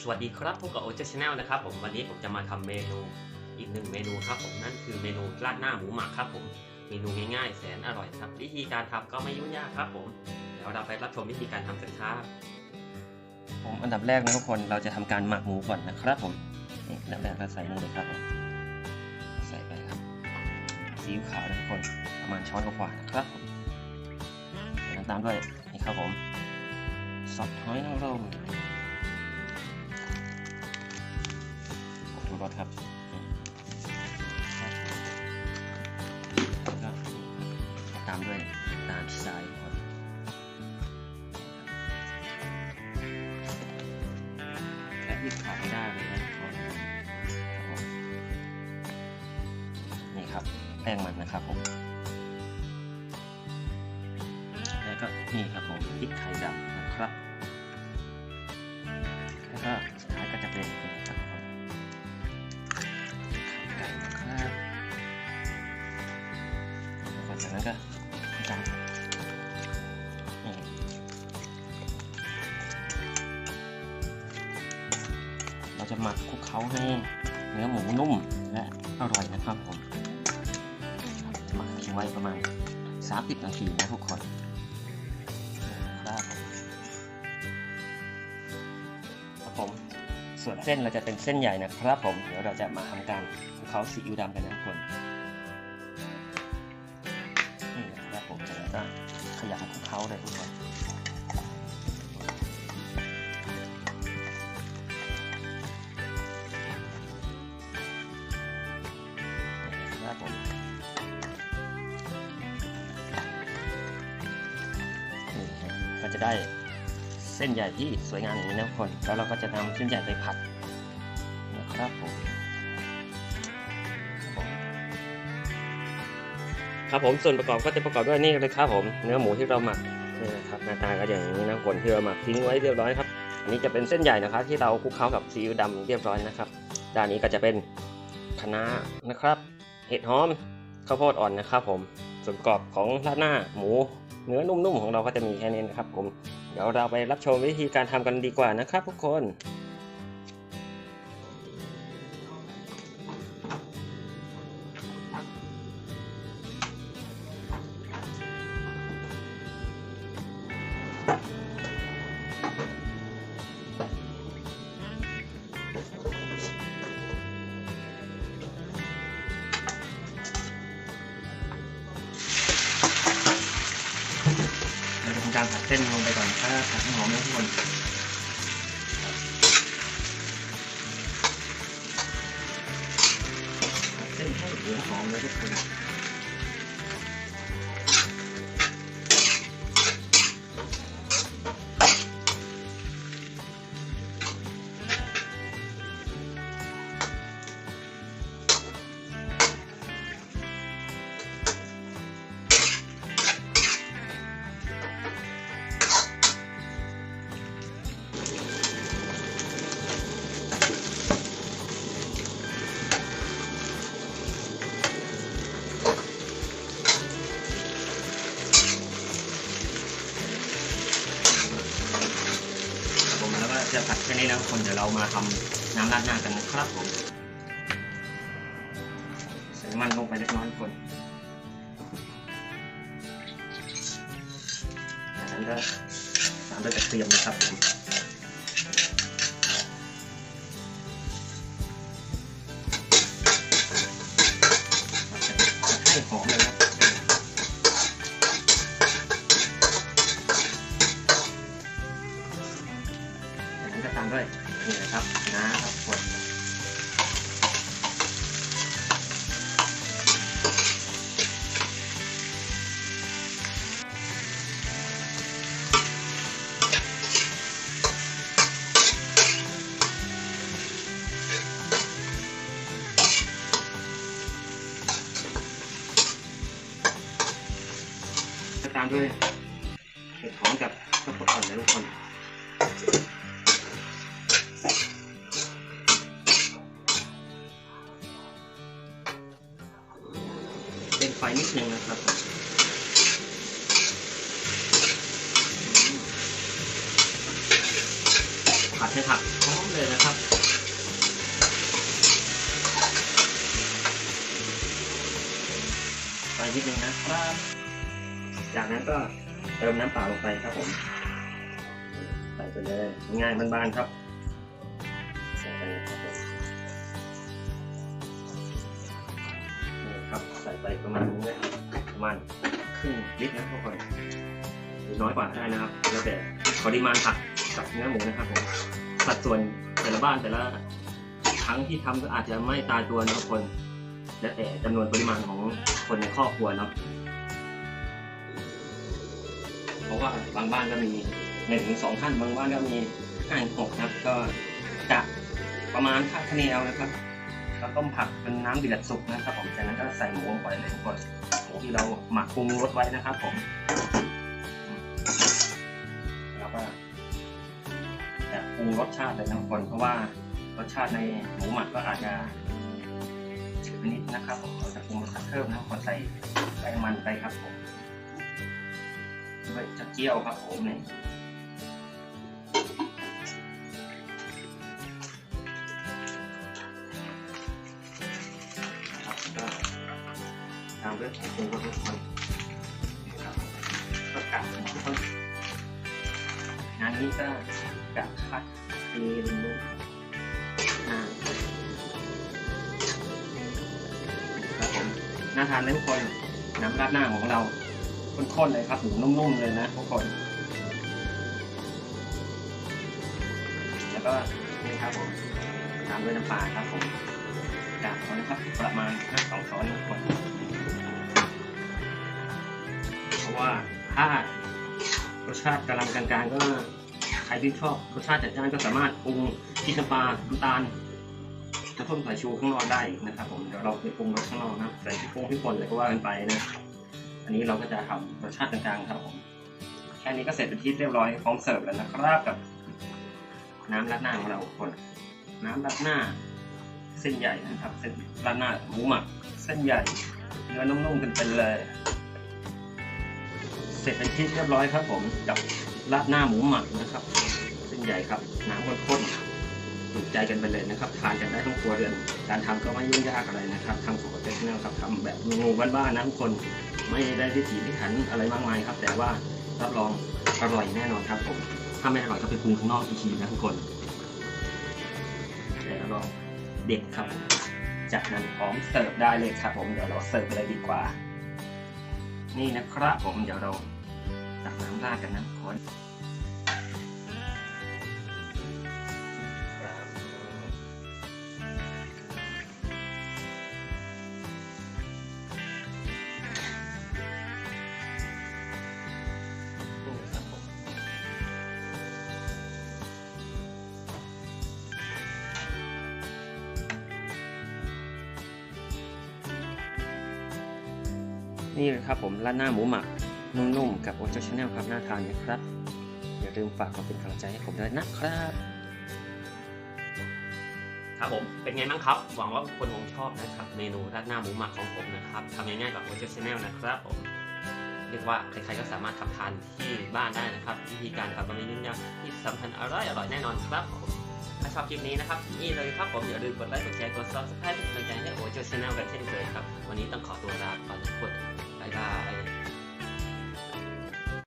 สวัสดีครับพบกับโอเจชแนลนะครับผมวันนี้ผมจะมาทำเมนูอีกหนึ่งเมนูครับผมนั่นคือเมนูราดหน้าหมูหมักครับผมเมนูง่ายๆแสนอร่อยครับ วิธีการทำก็ไม่ยุ่งยากครับผมเดี๋ยวเราไปรับชมวิธีการทำกันครับผมอันดับแรกนะทุกคนเราจะทำการหมักหมูก่อนนะครับผมนี่อันดับแรกเราใส่นี่เลยครับผมใส่ไปครับซีอิ๊วขาวนะทุกคนประมาณช้อนกว่าๆนะครับผมตามด้วยนี่ครับผมซอสหอยนางรม ดูรสครับแล้วก็ตามด้วยน้ำทรายก่อนและที่ขาดไม่ได้เลยนะทุกคนครับนี่ครับแป้งมันนะครับผมแล้วก็นี่ครับผมพริกไทยดำนะครับ จากนั้นก็ทำเราจะหมักคลุกเคล้าให้เนื้อหมูนุ่มและอร่อยนะครับผมหมักทิ้งไว้ประมาณ30นาทีนะทุกคนครับผมครับผม ส่วนเส้นเราจะเป็นเส้นใหญ่นะครับผม เดี๋ยวเราจะมาทำการคลุกเคล้าซีอิ๊วดำกันนะทุกคน ยับคลุกเคล้าเลยทุกคนนี่นะครับผมนี่ครับก็จะได้เส้นใหญ่ที่สวยงามอย่างนี้นะทุกคน แล้วเราก็จะนำเส้นใหญ่ไปผัดนะครับผม ครับผมส่วนประกอบก็จะประกอบด้วยนี่เลยครับผมเนื้อหมูที่เราหมักนี่นะครับหน้าตาก็อย่างนี้นะคนที่เราหมักทิ้งไว้เรียบร้อยครับอันนี้จะเป็นเส้นใหญ่นะครับ ที่เราคลุกเคล้ากับซีอิ๊วดำเรียบร้อยนะครับด้านนี้ก็จะเป็นคะน้านะครับ เห็ดหอมข้าวโพดอ่อนนะครับ ผมส่วนประกอบของราดหน้าหมูเนื้อนุ่มๆของเราก็จะมีแค่นี้นะครับ ผมเดี๋ยวเราไปรับชมวิธีการทำกันดีกว่านะครับ ทุกคน เส้นลงไปก่อนถ้าผัดให้หอมนะทุกคนเส้นให้เหลือหอมเลยทุกคน จะผัดแค่นี้แล้วคนเดี๋ยวเรามาทำน้ำราดหน้ากันนะครับผมใส่มันลงไปเล็กน้อยคนจากนั้นก็ตามด้วยกระเทียมนะครับผมากนั้นก็ตามด้วยนี่นะครับนะครับกดตามด้วย นิดนึงนะครับผัดให้ผักพร้อมเลยนะครับไปนิดนึงนะครับ จากนั้นก็เติมน้ำเปล่าลงไปครับผม ใส่ไปเลยง่ายบ้านๆครับ ใส่ไปประมาณนี้เลยประมาณครึ่งลิตรนะทุกคนหรือน้อยกว่าได้นะครับ แล้วแต่ปริมาณผักกับเนื้อหมูนะครับผมสัดส่วนแต่ละบ้านแต่ละครั้งที่ทำก็อาจจะไม่ตายตัวนะทุกคน แล้วแต่จำนวนปริมาณของคนในครอบครัวเนาะเพราะว่าบางบ้านก็มีหนึ่งถึงสองท่านบางบ้านก็มีห้าถึงหกนะครับก็จะประมาณคาคะเนเอานะครับ เราต้มผักเป็นน้ำเดือดสุกนะครับผมจากนั้นก็ใส่หมูลงไปเลยทุกคนหมูที่เราหมักปรุงรสไว้นะครับผมแล้วก็จะปรุงรสชาติเลยนะทุกคนเพราะว่ารสชาติในหมูหมักก็อาจจะจืดนิดนะครับผมเราจะปรุงรสชาติเพิ่มนะครับใส่แป้งมันไปครับผมด้วยจะเจียวครับผมเนี่ย ปรุงรสทุกคนนะครับก็กะทุกคนงานนี้ก็กะคัดเทลงด้วยอ่าครับผมน่าทานเลยทุกคนน้ำราดหน้าของเราข้นๆเลยครับหมูนุ่มๆเลยนะทุกคน แล้วก็นี่ครับผมตามด้วยน้ำปลาครับผมกากเอานะครับประมาณห้าสองช้อนทุกคน ว่าถ้ารสชาติกำลังกลางๆก็ใครที่ชอบรสชาติจัดจ้านก็สามารถปรุงพริกน้ำปลาน้ำตาลจะต้มสายชูข้างนอกได้นะครับ ผมเดี๋ยวเราไปปรุงรสข้างนอกนะใส่พริกโป่งพริกป่นอะไรก็ว่ากันไปนะอันนี้เราก็จะทำรสชาติกลางๆครับผมแค่นี้ก็เสร็จเป็นที่เรียบร้อยพร้อมเสิร์ฟแล้วนะครับกับ น้ำราดหน้าของเราคน น้ำราดหน้า เส้นใหญ่นะครับ เส้นราดหน้าหมูหมัก เส้นใหญ่เนื้อนุ่มๆกันเป็นเลย เสร็จเป็นที่เรียบร้อยครับ ผมกับราดหน้าหมูหมักนะครับเส้นใหญ่ครับน้ำข้นๆถูกใจกันไปเลยนะครับ ทานกันได้ทั้งครัวเรือนการทำก็ไม่ยุ่งยากอะไรนะครับทางสุขภาพนะครับทำแบบงูบ้านๆนะทุกคนไม่ได้พิถีพิถันอะไรมากมายครับ แต่ว่ารับรองอร่อยแน่นอนครับผมถ้าไม่อร่อยก็ไปปรุงข้างนอกอีกทีนะทุกคนแต่รับรองเด็ดครับ จากนั้นพร้อมเสิร์ฟได้เลยครับผมเดี๋ยวเราเสิร์ฟเลยดีกว่า นี่นะครับผมเดี๋ยวเรา ตักน้ำราดกันนะทุกคนนี่ครับผมร้านหน้าหมูหมัก นุ่มๆ กับโอเจชาแนลครับน่าทานนะครับ อย่าลืมฝากมาเป็นกำลังใจให้ผมด้วยนะครับ ครับผม เป็นไงบ้างครับ หวังว่าคนคงชอบนะครับ เมนูราดหน้าหมูหมักของผมนะครับทำง่ายๆกับโอเจชาแนลนะครับผมเรียกว่าใครๆก็สามารถทำทานที่บ้านได้นะครับ วิธีการทำก็ไม่ยุ่งยากที่สำคัญอร่อยอร่อยแน่นอนครับผมถ้าชอบคลิปนี้นะครับนี่เลยครับผมอย่าลืมกดไลค์กดแชร์กด subscribe เป็นกำลังใจให้โอเจชาแนลกันเช่นเคยครับวันนี้ต้องขอตัวลาก่อนทุกคนบ๊ายบาย